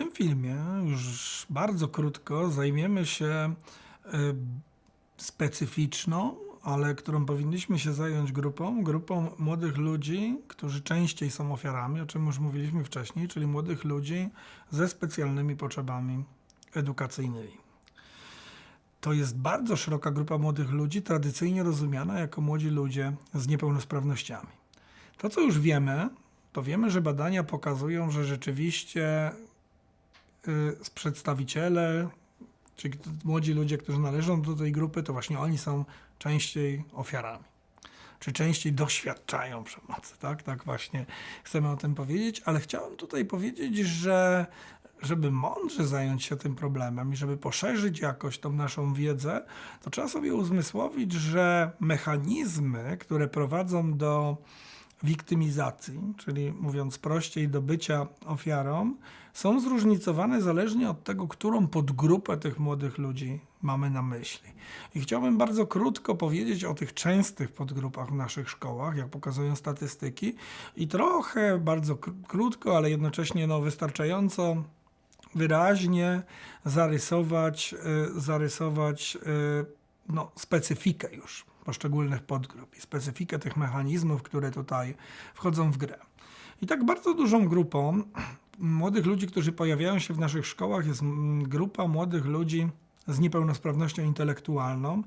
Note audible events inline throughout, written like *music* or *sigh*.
tym filmie już bardzo krótko zajmiemy się y, specyficzną, ale którą powinniśmy się zająć grupą, grupą młodych ludzi, którzy częściej są ofiarami, o czym już mówiliśmy wcześniej, czyli młodych ludzi ze specjalnymi potrzebami edukacyjnymi. To jest bardzo szeroka grupa młodych ludzi, tradycyjnie rozumiana jako młodzi ludzie z niepełnosprawnościami. To, co już wiemy, to wiemy, że badania pokazują, że rzeczywiście y, przedstawiciele, czyli młodzi ludzie, którzy należą do tej grupy, to właśnie oni są częściej ofiarami. Czy częściej doświadczają przemocy, tak? Tak właśnie chcemy o tym powiedzieć, ale chciałem tutaj powiedzieć, że żeby mądrze zająć się tym problemem i żeby poszerzyć jakoś tą naszą wiedzę, to trzeba sobie uzmysłowić, że mechanizmy, które prowadzą do wiktymizacji, czyli mówiąc prościej, do bycia ofiarą, są zróżnicowane zależnie od tego, którą podgrupę tych młodych ludzi mamy na myśli. I chciałbym bardzo krótko powiedzieć o tych częstych podgrupach w naszych szkołach, jak pokazują statystyki, i trochę, bardzo krótko, ale jednocześnie no, wystarczająco wyraźnie zarysować, y, zarysować y, no, specyfikę już poszczególnych podgrup i specyfikę tych mechanizmów, które tutaj wchodzą w grę. I tak bardzo dużą grupą młodych ludzi, którzy pojawiają się w naszych szkołach, jest grupa młodych ludzi z niepełnosprawnością intelektualną.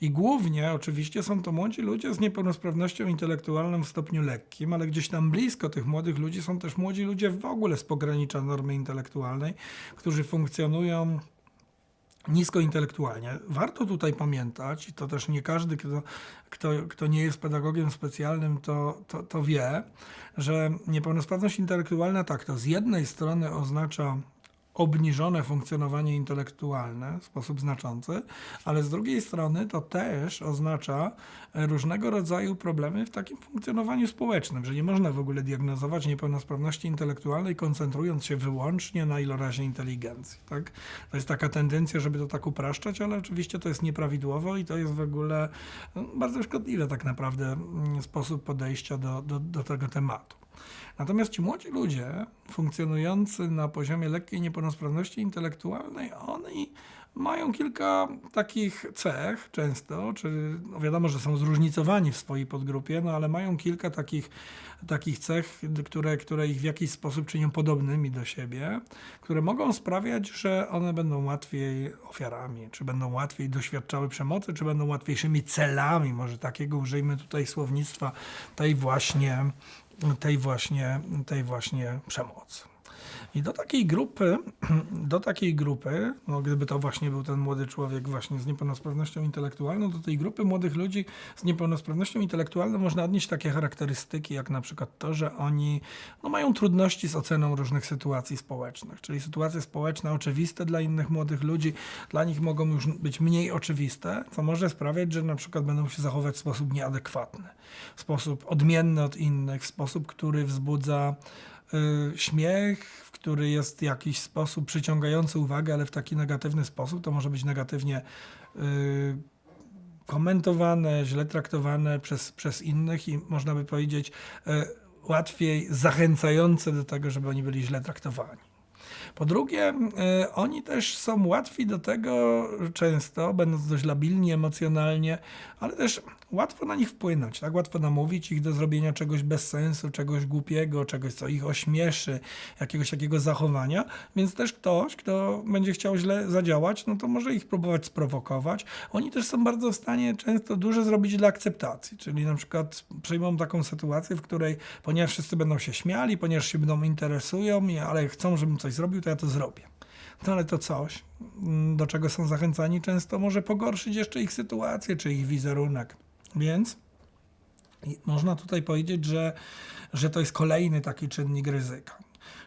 I głównie oczywiście są to młodzi ludzie z niepełnosprawnością intelektualną w stopniu lekkim, ale gdzieś tam blisko tych młodych ludzi są też młodzi ludzie w ogóle z pogranicza normy intelektualnej, którzy funkcjonują nisko intelektualnie. Warto tutaj pamiętać, i to też nie każdy, kto, kto, kto nie jest pedagogiem specjalnym, to, to, to wie, że niepełnosprawność intelektualna tak, to z jednej strony oznacza obniżone funkcjonowanie intelektualne w sposób znaczący, ale z drugiej strony to też oznacza różnego rodzaju problemy w takim funkcjonowaniu społecznym, że nie można w ogóle diagnozować niepełnosprawności intelektualnej koncentrując się wyłącznie na ilorazie inteligencji. Tak? To jest taka tendencja, żeby to tak upraszczać, ale oczywiście to jest nieprawidłowo i to jest w ogóle no, bardzo szkodliwy tak naprawdę mm, sposób podejścia do, do, do tego tematu. Natomiast ci młodzi ludzie funkcjonujący na poziomie lekkiej niepełnosprawności intelektualnej, oni mają kilka takich cech często, czy no wiadomo, że są zróżnicowani w swojej podgrupie, no ale mają kilka takich, takich cech, które, które ich w jakiś sposób czynią podobnymi do siebie, które mogą sprawiać, że one będą łatwiej ofiarami, czy będą łatwiej doświadczały przemocy, czy będą łatwiejszymi celami, może takiego użyjmy tutaj słownictwa tej właśnie tej właśnie, tej właśnie przemocy. I do takiej grupy, *clears throat* do takiej grupy, no gdyby to właśnie był ten młody człowiek właśnie z niepełnosprawnością intelektualną, do tej grupy młodych ludzi z niepełnosprawnością intelektualną można odnieść takie charakterystyki, jak na przykład to, że oni no, mają trudności z oceną różnych sytuacji społecznych, czyli sytuacje społeczne oczywiste dla innych młodych ludzi, dla nich mogą już być mniej oczywiste, co może sprawiać, że na przykład będą się zachować w sposób nieadekwatny, w sposób odmienny od innych, w sposób, który wzbudza śmiech, który jest w jakiś sposób przyciągający uwagę, ale w taki negatywny sposób, to może być negatywnie y, komentowane, źle traktowane przez, przez innych i można by powiedzieć y, łatwiej zachęcające do tego, żeby oni byli źle traktowani. Po drugie, y, oni też są łatwi do tego często, będąc dość labilni emocjonalnie, ale też łatwo na nich wpłynąć, tak? Łatwo namówić ich do zrobienia czegoś bez sensu, czegoś głupiego, czegoś, co ich ośmieszy, jakiegoś takiego zachowania, więc też ktoś, kto będzie chciał źle zadziałać, no to może ich próbować sprowokować. Oni też są bardzo w stanie często dużo zrobić dla akceptacji, czyli na przykład przyjmą taką sytuację, w której, ponieważ wszyscy będą się śmiali, ponieważ się będą interesują, ale chcą, żebym coś zrobił, to ja to zrobię. No ale to coś, mm, do czego są zachęcani, często może pogorszyć jeszcze ich sytuację czy ich wizerunek. Więc można tutaj powiedzieć, że, że to jest kolejny taki czynnik ryzyka.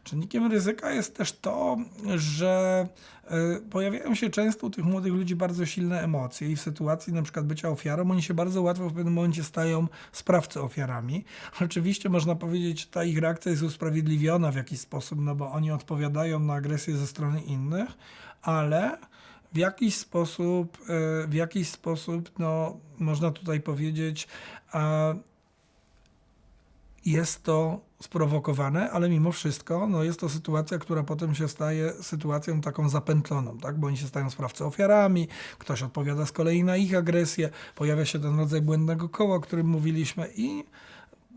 Czynnikiem ryzyka jest też to, że e, pojawiają się często u tych młodych ludzi bardzo silne emocje i w sytuacji na przykład bycia ofiarą, oni się bardzo łatwo w pewnym momencie stają sprawcy ofiarami. *laughs* Oczywiście można powiedzieć, że ta ich reakcja jest usprawiedliwiona w jakiś sposób, no bo oni odpowiadają na agresję ze strony innych, ale w jakiś sposób, e, w jakiś sposób, no, można tutaj powiedzieć, jest to sprowokowane, ale mimo wszystko no jest to sytuacja, która potem się staje sytuacją taką zapętloną, tak? bo oni się stają sprawcy ofiarami, ktoś odpowiada z kolei na ich agresję, pojawia się ten rodzaj błędnego koła, o którym mówiliśmy i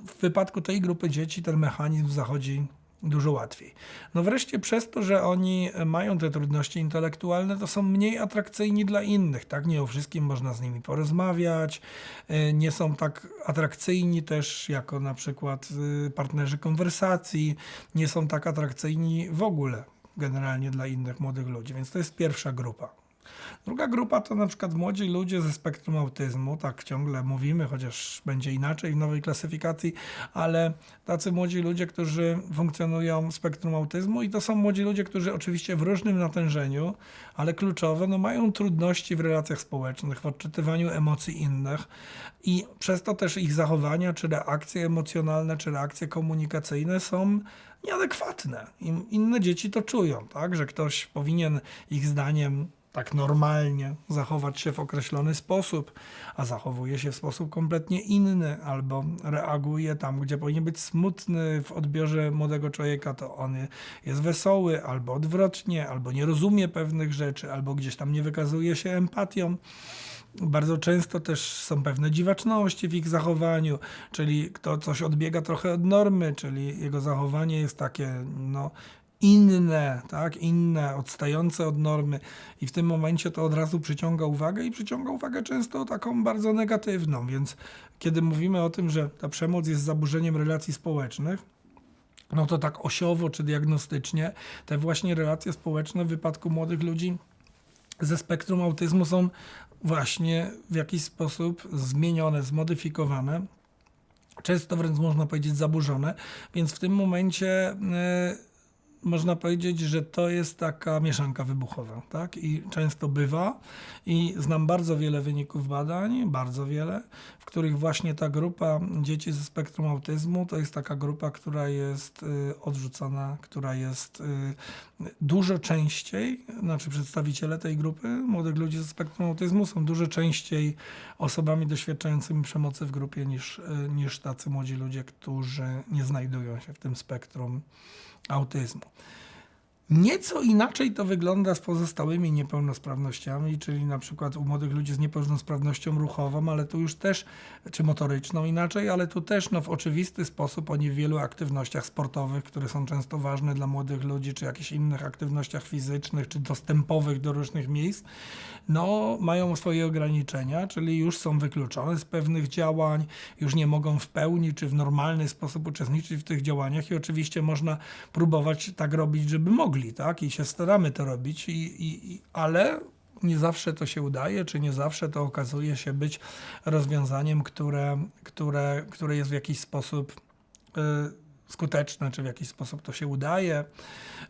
w wypadku tej grupy dzieci ten mechanizm zachodzi dużo łatwiej. No wreszcie przez to, że oni mają te trudności intelektualne, to są mniej atrakcyjni dla innych, tak? Nie o wszystkim można z nimi porozmawiać, y, nie są tak atrakcyjni też jako na przykład y, partnerzy konwersacji, nie są tak atrakcyjni w ogóle generalnie dla innych młodych ludzi, więc to jest pierwsza grupa. Druga grupa to na przykład młodzi ludzie ze spektrum autyzmu, tak ciągle mówimy, chociaż będzie inaczej w nowej klasyfikacji, ale tacy młodzi ludzie, którzy funkcjonują w spektrum autyzmu i to są młodzi ludzie, którzy oczywiście w różnym natężeniu, ale kluczowo, no mają trudności w relacjach społecznych, w odczytywaniu emocji innych i przez to też ich zachowania, czy reakcje emocjonalne, czy reakcje komunikacyjne są nieadekwatne. Inne dzieci to czują, tak, że ktoś powinien ich zdaniem tak normalnie zachować się w określony sposób, a zachowuje się w sposób kompletnie inny, albo reaguje tam, gdzie powinien być smutny w odbiorze młodego człowieka, to on jest wesoły, albo odwrotnie, albo nie rozumie pewnych rzeczy, albo gdzieś tam nie wykazuje się empatią. Bardzo często też są pewne dziwaczności w ich zachowaniu, czyli kto coś odbiega trochę od normy, czyli jego zachowanie jest takie, no, inne, tak, inne, odstające od normy. I w tym momencie to od razu przyciąga uwagę i przyciąga uwagę często taką bardzo negatywną, więc kiedy mówimy o tym, że ta przemoc jest zaburzeniem relacji społecznych, no to tak osiowo czy diagnostycznie te właśnie relacje społeczne w wypadku młodych ludzi ze spektrum autyzmu są właśnie w jakiś sposób zmienione, zmodyfikowane, często wręcz można powiedzieć zaburzone, więc w tym momencie yy, można powiedzieć, że to jest taka mieszanka wybuchowa, tak? I często bywa. I znam bardzo wiele wyników badań, bardzo wiele, w których właśnie ta grupa dzieci ze spektrum autyzmu to jest taka grupa, która jest y, odrzucana, która jest y, dużo częściej, znaczy przedstawiciele tej grupy młodych ludzi ze spektrum autyzmu są dużo częściej osobami doświadczającymi przemocy w grupie niż, y, niż tacy młodzi ludzie, którzy nie znajdują się w tym spektrum autyzmu. Nieco inaczej to wygląda z pozostałymi niepełnosprawnościami, czyli na przykład u młodych ludzi z niepełnosprawnością ruchową, ale tu już też, czy motoryczną inaczej, ale tu też no, w oczywisty sposób oni w wielu aktywnościach sportowych, które są często ważne dla młodych ludzi, czy jakichś innych aktywnościach fizycznych, czy dostępowych do różnych miejsc, no mają swoje ograniczenia, czyli już są wykluczone z pewnych działań, już nie mogą w pełni, czy w normalny sposób uczestniczyć w tych działaniach i oczywiście można próbować tak robić, żeby mogli tak? I się staramy to robić, i, i, i, ale nie zawsze to się udaje, czy nie zawsze to okazuje się być rozwiązaniem, które, które, które jest w jakiś sposób y, skuteczne, czy w jakiś sposób to się udaje.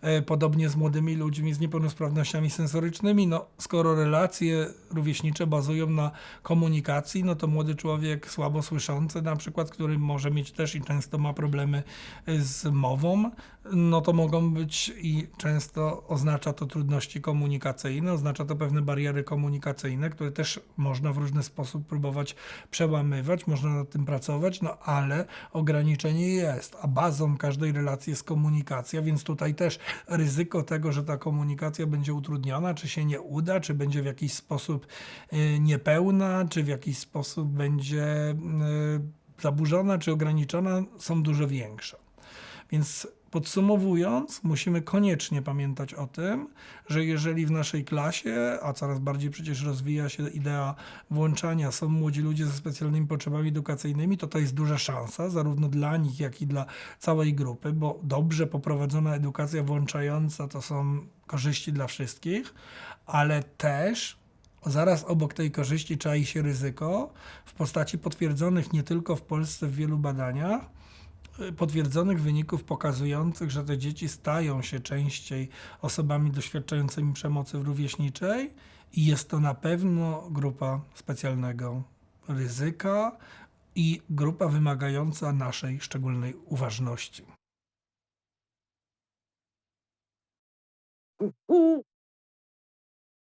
E, podobnie z młodymi ludźmi z niepełnosprawnościami sensorycznymi. No, skoro relacje rówieśnicze bazują na komunikacji, no to młody człowiek słabo słyszący, na przykład, który może mieć też i często ma problemy z mową, no to mogą być i często oznacza to trudności komunikacyjne, oznacza to pewne bariery komunikacyjne, które też można w różny sposób próbować przełamywać, można nad tym pracować, no ale ograniczenie jest, a bazą każdej relacji jest komunikacja, więc tutaj też ryzyko tego, że ta komunikacja będzie utrudniona, czy się nie uda, czy będzie w jakiś sposób y, niepełna, czy w jakiś sposób będzie y, zaburzona, czy ograniczona, są dużo większe. Więc Podsumowując, musimy koniecznie pamiętać o tym, że jeżeli w naszej klasie, a coraz bardziej przecież rozwija się idea włączania, są młodzi ludzie ze specjalnymi potrzebami edukacyjnymi, to to jest duża szansa, zarówno dla nich, jak i dla całej grupy, bo dobrze poprowadzona edukacja włączająca to są korzyści dla wszystkich, ale też Zaraz obok tej korzyści czai się ryzyko w postaci potwierdzonych nie tylko w Polsce w wielu badaniach, potwierdzonych wyników pokazujących, że te dzieci stają się częściej osobami doświadczającymi przemocy rówieśniczej i jest to na pewno grupa specjalnego ryzyka i grupa wymagająca naszej szczególnej uważności.